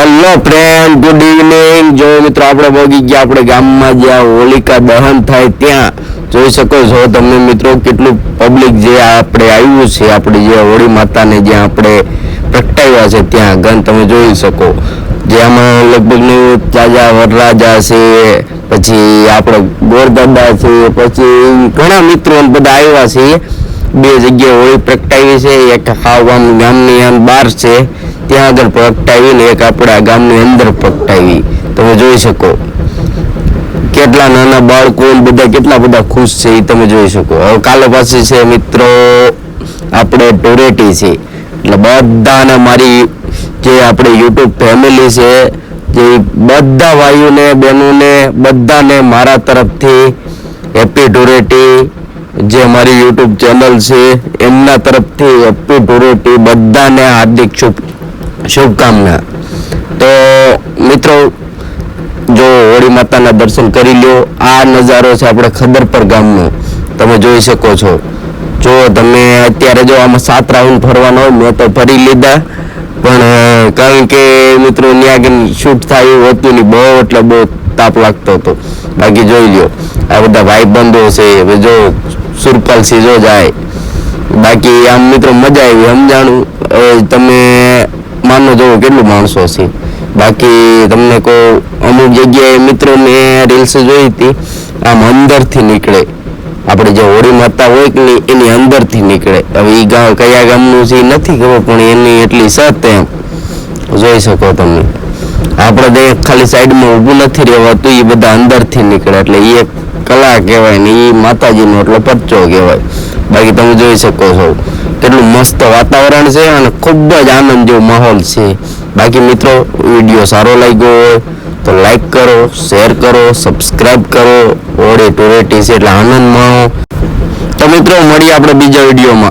Hello friend good evening જો મિત્રો આપણે પહોંચી ગયા, આપણે ગામમાં જ્યાં હોલિકા દહન થાય ત્યાં. જોઈ શકો છો તમે મિત્રો કેટલું પબ્લિક જે આપણે આવ્યું છે, આપણે જે હોળી માતાને જ્યાં આપણે પ્રગટાવ્યા છે ત્યાં. ગન તમે જોઈ શકો. જેમાં લગભગ રાજા વરરાજા છે, પછી આપણે ગોરદાદા છે, પછી ઘણા મિત્રો બધા આવ્યા છે. બે જગ્યાએ હોળી પ્રગટાવી છે, એક ખાવાનું ગામની આમ બહાર છે, ત્યાં આગળ પ્રગટાવી ને એક આપણા ગામની અંદર પ્રગટાવી. તમે જોઈ શકો. કેટલા નાના બાળકો બધા કેટલા બધા ખુશ છે એ તમે જોઈ શકો. હવે કાલે પાસે છે મિત્રો, આપણે ટોરેટી છે. એટલે બધાને મારી જે આપણે યુટ્યુબ ફેમિલી છે, જે બધા ભાઈઓને, બહેનોને, બધાને મારા તરફથી હેપી ધૂળેટી જે મારી યુટ્યુબ ચેનલ છે, એમના તરફથી હેપી ધૂળેટી બધાને હાર્દિક શુભ, શુભકામના. તો મિત્રો, જો હોળી માતાના દર્શન કરી લ્યો. આ નજારો છે આપણે ખદરપર ગામનો. તમે જોઈ શકો છો. જો તમે અત્યારે જો આમાં સાત રાઉન્ડ ફરવાનો હોય, મેં તો ફરી લીધા. પણ કારણ કે મિત્રો ત્યાં શૂટ થાય એવું હતું નહીં, બહુ એટલે બહુ તાપ લાગતો હતો. બાકી જોઈ લ્યો. આ બધા ભાઈ બંધો છે, હવે જો સુરપાલ સિંહ જો જાય. બાકી આમ મિત્રો મજા આવી, સમજાણું. તમે માનો જોવો કેટલું માણસો છે. બાકી તમને કહું અમુક જગ્યાએ મિત્રો મેં રીલ્સ જોઈ હતી, આમ અંદરથી નીકળે. આપણે જે હોળી માતા હોય કે એની અંદરથી નીકળે. હવે એ ગામ, કયા ગામનું છે નથી ખબર, પણ એની એટલી સત એમ. જોઈ શકો તમે. આપણે ખાલી સાઈડમાં ઊભું નથી રહેવાતું એ બધા અંદરથી નીકળે. એટલે એ એક કલા કહેવાય ને એ માતાજીનો એટલો પચ્ચો કહેવાય. બાકી તમે જોઈ શકો છો, કેટલું મસ્ત વાતાવરણ છે અને ખૂબ જ આનંદ જેવો માહોલ છે. બાકી મિત્રો, વીડિયો સારો લાગ્યો હોય તો લાઈક કરો, શેર કરો સબસ્ક્રાઈબ કરો. ઓડે ટોરેટી છે એટલે આનંદ માણો તો મિત્રો, મળીએ આપણે બીજા વિડીયોમાં.